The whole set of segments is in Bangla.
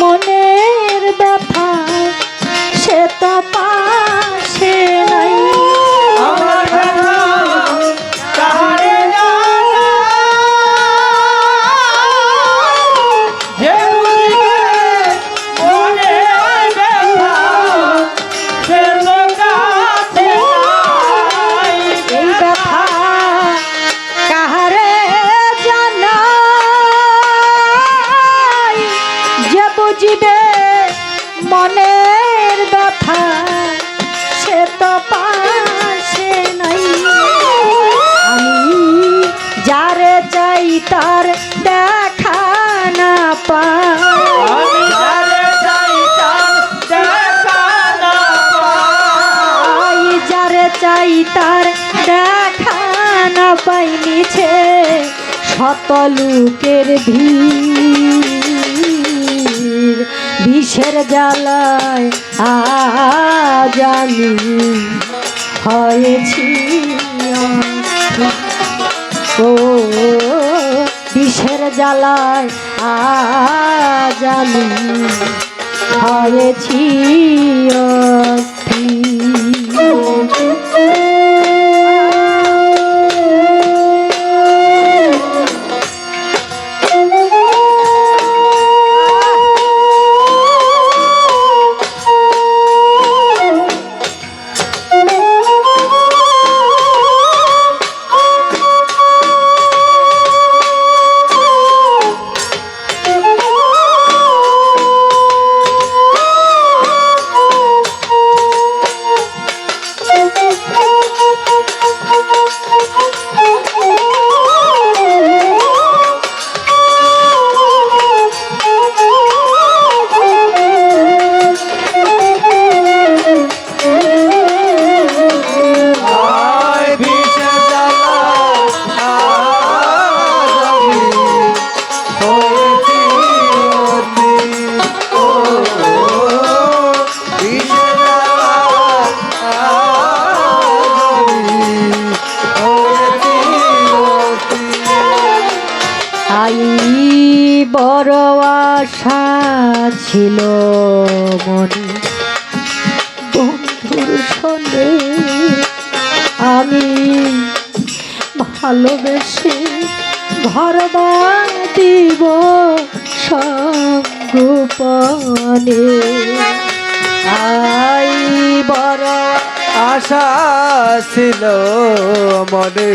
মনের ব্যথা সে তো পা তার দেখা না পাই। যার চাই তার দেখা না পাই নিছে শত ভিড়। বিষের জ্বালায় হয়েছি বিষের জ্বালায় আজ আমি হয়েছি আই বড় আশা ছিল মনে। বন্ধুর সনে আমি ভালোবেসে ঘর দিব সঙ্গোপনে আই বড় আশা ছিল মনে।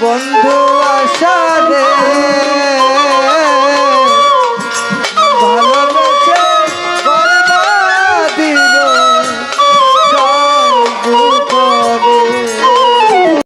বন্ধু আশা